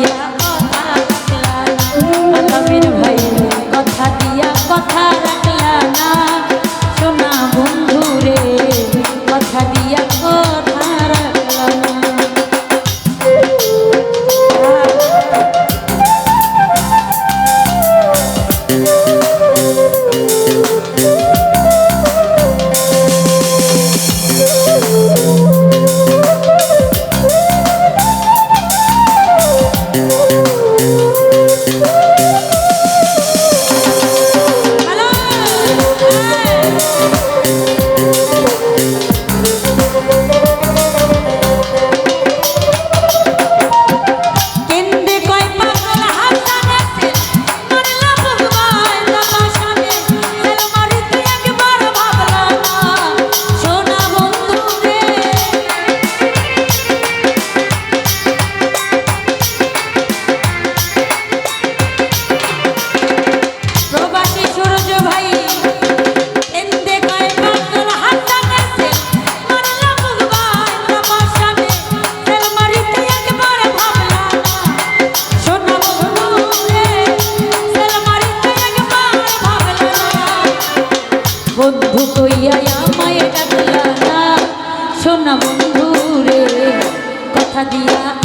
yeah. কইয়া আমায় ডাকলা না। সোনা বন্ধু দিয়া